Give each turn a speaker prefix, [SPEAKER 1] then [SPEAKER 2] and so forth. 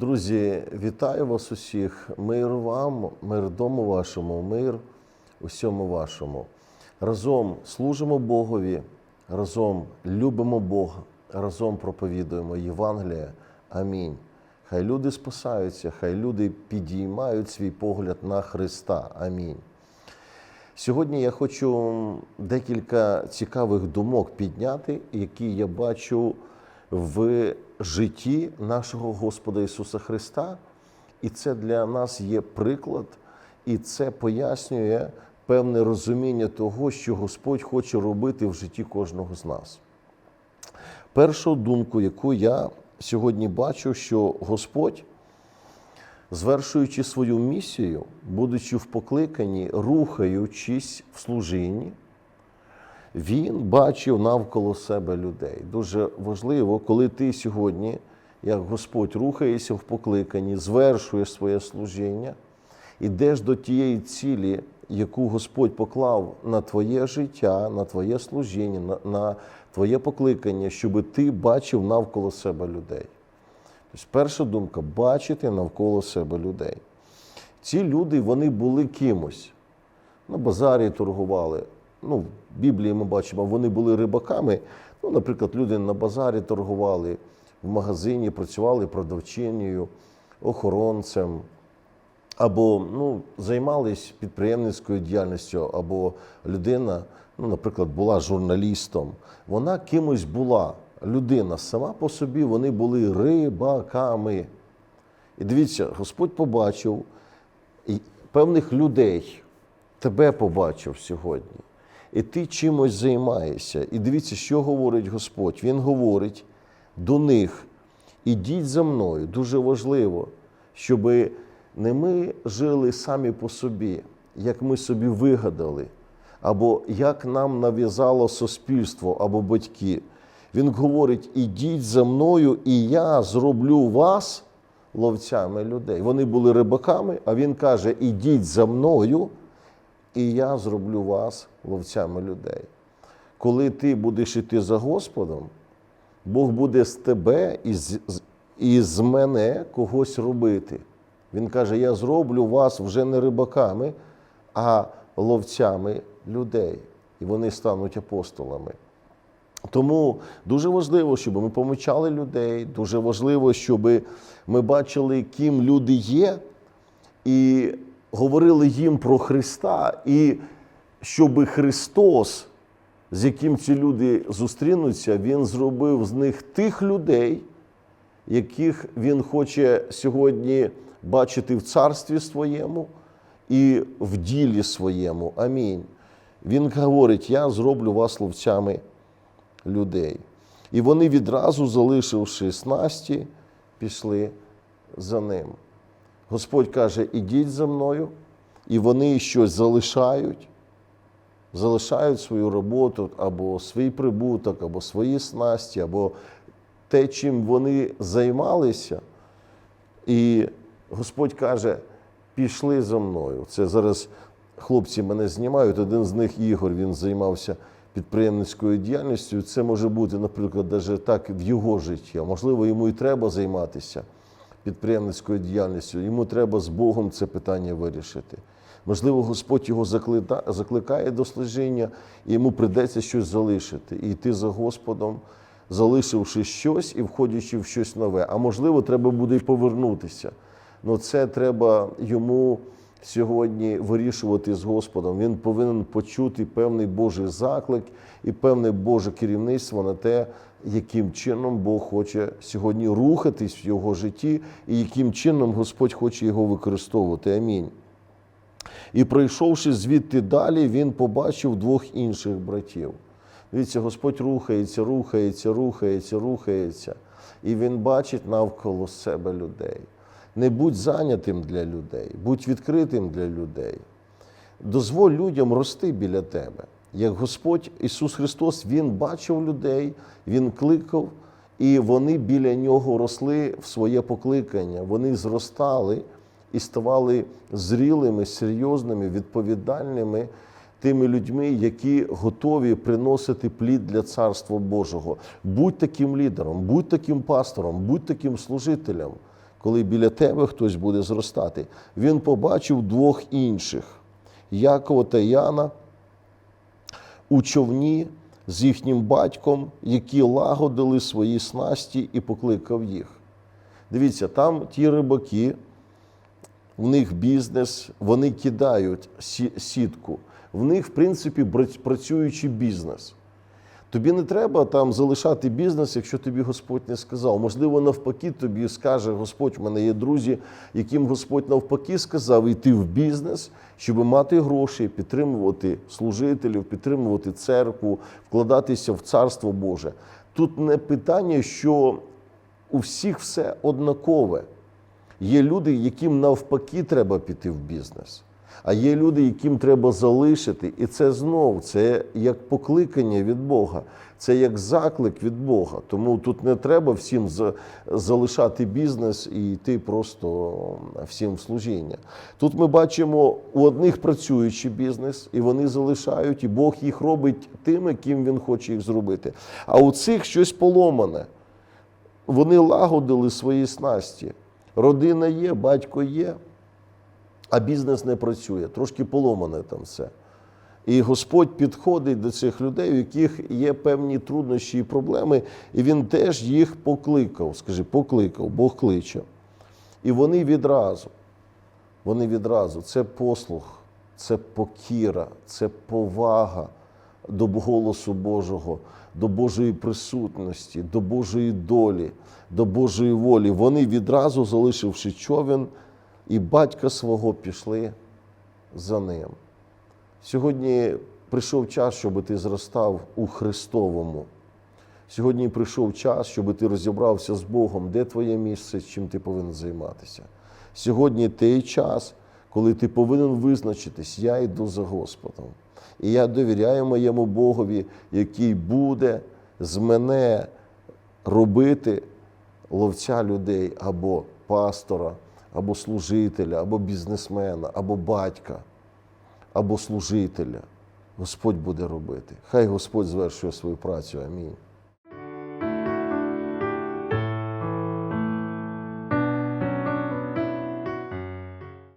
[SPEAKER 1] Друзі, вітаю вас усіх. Мир вам, мир дому вашому, мир усьому вашому. Разом служимо Богові, разом любимо Бога, разом проповідуємо Євангеліє. Амінь. Хай люди спасаються, хай люди підіймають свій погляд на Христа. Амінь. Сьогодні я хочу декілька цікавих думок підняти, які я бачу в житті нашого Господа Ісуса Христа. І це для нас є приклад, і це пояснює певне розуміння того, що Господь хоче робити в житті кожного з нас. Першу думку, яку я сьогодні бачу, що Господь, звершуючи свою місію, будучи в покликанні, рухаючись в служінні, він бачив навколо себе людей. Дуже важливо, коли ти сьогодні, як Господь, рухаєшся в покликанні, звершуєш своє служіння, ідеш до тієї цілі, яку Господь поклав на твоє життя, на твоє служіння, на, на твоє покликання, щоб ти бачив навколо себе людей. Тобто, перша думка бачити навколо себе людей. Ці люди вони були кимось. На базарі торгували. Ну, в Біблії ми бачимо, вони були рибаками. Ну, наприклад, люди на базарі торгували, в магазині працювали продавчинею, охоронцем, або ну, займались підприємницькою діяльністю, або людина, ну, наприклад, була журналістом. Вона кимось була. Людина сама по собі вони були рибаками. І дивіться, Господь побачив певних людей, тебе побачив сьогодні. І ти чимось займаєшся. І дивіться, що говорить Господь. Він говорить до них: ідіть за мною. Дуже важливо, щоб не ми жили самі по собі, як ми собі вигадали, або як нам нав'язало суспільство або батьки. Він говорить: ідіть за мною, і я зроблю вас ловцями людей. Вони були рибаками, а він каже: ідіть за мною, і я зроблю вас ловцями людей. Коли ти будеш іти за Господом, Бог буде з тебе і з, і з мене когось робити. Він каже: Я зроблю вас вже не рибаками, а ловцями людей. І вони стануть апостолами. Тому дуже важливо, щоб ми помічали людей, дуже важливо, щоб ми бачили, ким люди є, і говорили їм про Христа, і щоб Христос, з яким ці люди зустрінуться, Він зробив з них тих людей, яких Він хоче сьогодні бачити в царстві своєму і в ділі своєму. Амінь. Він говорить: Я зроблю вас ловцями людей. І вони відразу, залишивши снасті, пішли за ним. Господь каже: ідіть за мною, і вони щось залишають, залишають свою роботу або свій прибуток, або свої снасті, або те, чим вони займалися. І Господь каже: пішли за мною. Це зараз хлопці мене знімають. Один з них Ігор, він займався підприємницькою діяльністю. Це може бути, наприклад, навіть так в його житті. А можливо, йому і треба займатися підприємницькою діяльністю. Йому треба з Богом це питання вирішити. Можливо, Господь його закликає до служіння, і йому прийдеться щось залишити і йти за Господом, залишивши щось і входячи в щось нове. А можливо, треба буде й повернутися. Ну це треба йому сьогодні вирішувати з Господом. Він повинен почути певний Божий заклик і певне Боже керівництво на те, яким чином Бог хоче сьогодні рухатись в його житті, і яким чином Господь хоче його використовувати. Амінь. І пройшовши звідти далі, він побачив двох інших братів. Дивіться, Господь рухається, рухається, рухається, рухається, і він бачить навколо себе людей. Не будь зайнятим для людей, будь відкритим для людей. Дозволь людям рости біля тебе. Як Господь Ісус Христос, Він бачив людей, Він кликав, і вони біля нього росли в своє покликання. Вони зростали і ставали зрілими, серйозними, відповідальними тими людьми, які готові приносити плід для Царства Божого. Будь таким лідером, будь таким пастором, будь таким служителем. коли біля тебе хтось буде зростати. Він побачив двох інших Якова та Яна у човні з їхнім батьком, які лагодили свої снасті і покликав їх. Дивіться, там ті рибаки, в них бізнес, вони кидають сітку. В них, в принципі, працюючий бізнес. Тобі не треба там залишати бізнес, якщо тобі Господь не сказав. Можливо, навпаки, тобі скаже Господь, в мене є друзі, яким Господь навпаки сказав йти в бізнес, щоб мати гроші, підтримувати служителів, підтримувати церкву, вкладатися в Царство Боже. Тут не питання, що у всіх все однакове. Є люди, яким навпаки треба піти в бізнес. А є люди, яким треба залишити. І це знов це як покликання від Бога, це як заклик від Бога. Тому тут не треба всім залишати бізнес і йти просто всім в служіння. Тут ми бачимо у одних працюючий бізнес, і вони залишають, і Бог їх робить тими, ким він хоче їх зробити. А у цих щось поломане. Вони лагодили свої снасті. Родина є, батько є, а бізнес не працює. Трошки поломане там все. І Господь підходить до цих людей, у яких є певні труднощі і проблеми, і Він теж їх покликав. Скажи, покликав, Бог кличе. І вони відразу, вони відразу, це послух, це покіра, це повага до голосу Божого, до Божої присутності, до Божої долі, до Божої волі. Вони відразу, залишивши човен, і батька свого пішли за ним. Сьогодні прийшов час, щоб ти зростав у Христовому. Сьогодні прийшов час, щоб ти розібрався з Богом, де твоє місце, чим ти повинен займатися. Сьогодні той час, коли ти повинен визначитись, я йду за Господом. І я довіряю моєму Богові, який буде з мене робити ловця людей або пастора, або служителя, або бізнесмена, або батька, або служителя. Господь буде робити. Хай Господь звершує свою працю. Амінь.